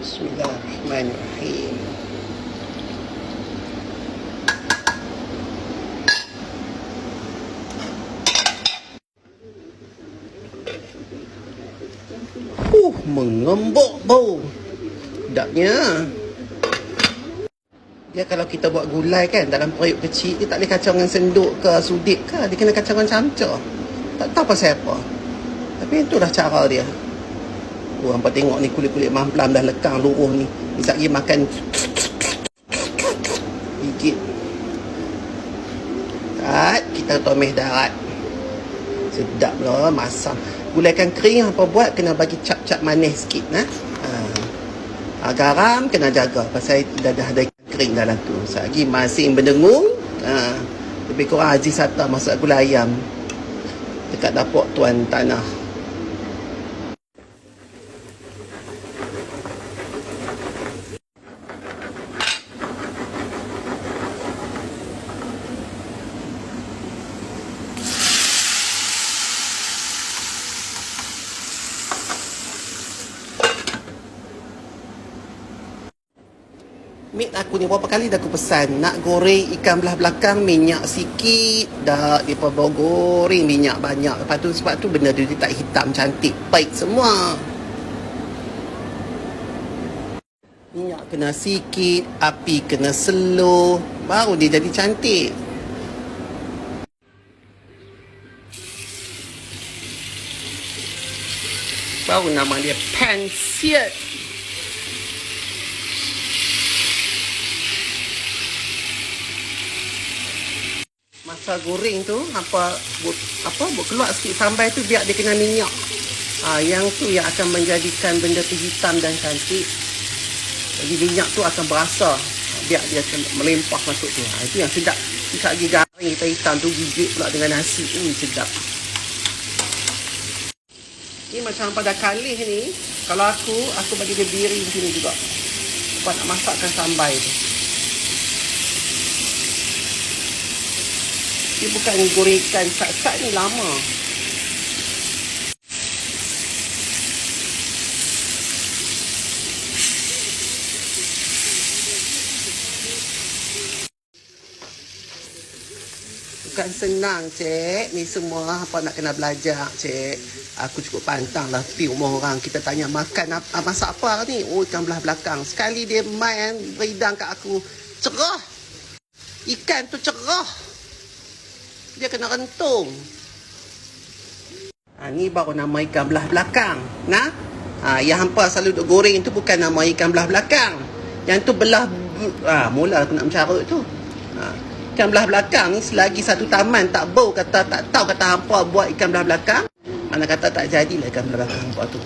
Bismillahirrahmanirrahim. Uh, mengembok bau. Sedapnya. Dia kalau kita buat gulai kan dalam periuk kecil dia tak boleh kacau dengan senduk ke sudip ke dia kena kacau dengan camca. Tak tahu pasal apa. Tapi itulah cara dia. Oh, hampa tengok ni kulit-kulit mamplam dah lekang luruh ni. Ni lagi makan gigit. Tak, kita tumis darat. Sedap lah masam. Gulai ikan kering apa buat kena bagi cap-cap manis sikit nah. Ha. Ha, garam kena jaga pasal dah dah ada kering dalam tu. Lagi masing berdengung. Ha. Lebih kurang Aziz Sata masak gulai ayam. Dekat dapur tuan tanah. Mik aku ni berapa kali dah aku pesan? Nak goreng ikan belah belakang Minyak sikit. Dah Dia pun goreng minyak banyak. Lepas tu sebab tu benda dia, dia tak hitam cantik Baik semua. Minyak kena sikit Api kena slow Baru dia jadi cantik. Baru nama dia Pansiet masa goreng tu apa bu, apa buat keluar sikit sambal tu biar dia kena minyak. Ha, yang tu yang akan menjadikan benda tu hitam dan cantik. Jadi minyak tu akan berasa biar dia akan melimpah masuk tu. Ha, itu yang sedap. Kita lagi garing hitam-hitam tu gigit pula dengan nasi. Ui sedap. Ni macam pada kalih ni, kalau aku, aku bagi dia biring sini juga. Sebab nak masakkan sambal tu. Dia bukan goreng ikan sat-sat ni lama. Bukan senang, cik. Ni semua apa nak kena belajar, cik. Aku cukup pantang lah pi rumah orang. Kita tanya makan apa, masak apa ni? Oh, ikan belah belakang. Sekali dia main beridang kat aku. Cerah. Ikan tu cerah dia kena rentung. Ha, ni baru nama ikan belah belakang. Nah? Ha, yang hampa selalu duk goreng tu bukan nama ikan belah belakang. Yang tu belah... Ha, mula aku nak mencarut tu. Ha, ikan belah belakang ni selagi satu taman tak bau kata tak tahu kata hampa buat ikan belah belakang. Mana kata tak jadilah ikan belah belakang hampa tu.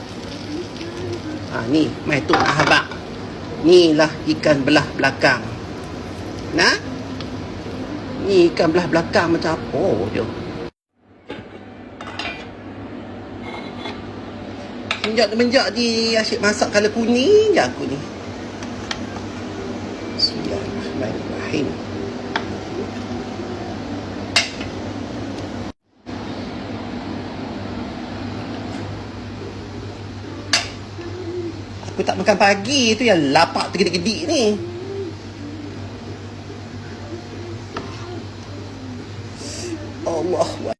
Ha, ni, mai tu nak habak. Ni lah ikan belah belakang. Nah? Ni ikan belah belakang macam apa je. Semenjak menjak di asyik masak kala kuning je aku ni. Bismillahirrahmanirrahim. Aku tak makan pagi tu yang lapak tergedik-gedik ni. Allah.